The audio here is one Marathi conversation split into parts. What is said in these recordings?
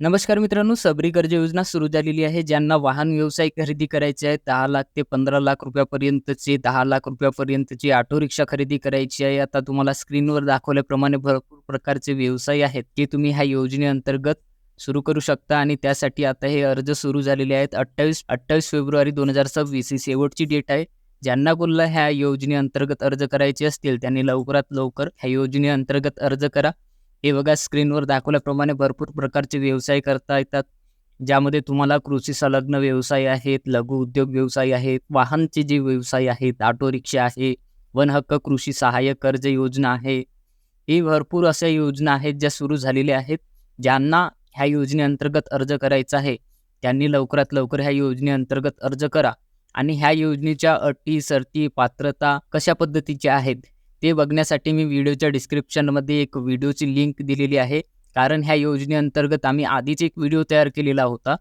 नमस्कार मित्रांनो सबरी कर्ज योजना सुरू झालेली आहे ज्यांना वाहन व्यवसाय खरेदी करायचे आहे दहा लाख ते पंधरा लाख रुपयापर्यंतचे दहा लाख रुपयापर्यंतची ऑटो रिक्षा खरेदी करायची आहे. आता तुम्हाला स्क्रीनवर दाखवल्याप्रमाणे भरपूर प्रकारचे व्यवसाय आहेत ते तुम्ही ह्या योजनेअंतर्गत सुरू करू शकता. आणि त्यासाठी आता हे अर्ज सुरू झालेले आहेत. अठ्ठावीस अठ्ठावीस फेब्रुवारी दोन हजार सव्वीस ही शेवटची डेट आहे. ज्यांना कोणाला ह्या योजनेअंतर्गत अर्ज करायचे असतील त्यांनी लवकरात लवकर ह्या योजनेअंतर्गत अर्ज करा. हे बघा स्क्रीनवर दाखवल्याप्रमाणे भरपूर प्रकारचे व्यवसाय करता येतात. ज्यामध्ये तुम्हाला कृषी संलग्न व्यवसाय आहेत लघु उद्योग व्यवसाय आहेत वाहनचे जे व्यवसाय आहेत ऑटो रिक्षा आहे वन हक्क कृषी सहाय्यक कर्ज योजना आहे. ही भरपूर अशा योजना आहेत ज्या सुरू झालेल्या आहेत. ज्यांना ह्या योजनेअंतर्गत अर्ज करायचा आहे. त्यांनी लवकरात लवकर ह्या योजनेअंतर्गत अर्ज करा. आणि ह्या योजनेच्या अटी सर्ती पात्रता कशा पद्धतीच्या आहेत? ते बघण्यासाठी मी व्हिडिओच्या डिस्क्रिप्शनमध्ये एक व्हिडिओची लिंक दिलेली आहे. कारण ह्या योजनेअंतर्गत आम्ही आधीच एक व्हिडिओ तयार केलेला होता.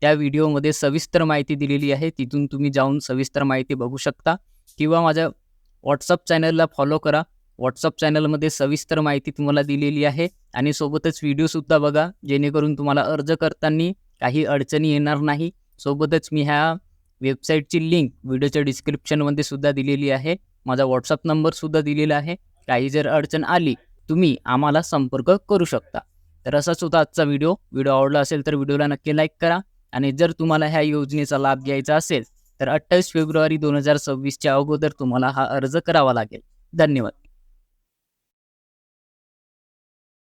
त्या व्हिडिओमध्ये सविस्तर माहिती दिलेली आहे. तिथून तुम्ही जाऊन सविस्तर माहिती बघू शकता. किंवा माझ्या व्हॉट्सअप चॅनलला फॉलो करा. व्हॉट्सअप चॅनलमध्ये सविस्तर माहिती तुम्हाला दिलेली आहे. आणि सोबतच व्हिडिओसुद्धा बघा. जेणेकरून तुम्हाला अर्ज करताना काही अडचणी येणार नाही. सोबतच मी ह्या वेबसाईटची लिंक व्हिडिओच्या डिस्क्रिप्शनमध्ये सुद्धा दिलेली आहे. माझा व्हॉट्सअप नंबरसुद्धा दिलेला आहे. काही जर अडचण आली तुम्ही आम्हाला संपर्क करू शकता. तर असाच होता आजचा व्हिडिओ. व्हिडिओ आवडला असेल तर व्हिडिओला नक्की लाईक करा. आणि जर तुम्हाला ह्या योजनेचा लाभ घ्यायचा असेल तर अठ्ठावीस फेब्रुवारी दोन हजार सव्वीसच्या अगोदर तुम्हाला हा अर्ज करावा लागेल. धन्यवाद.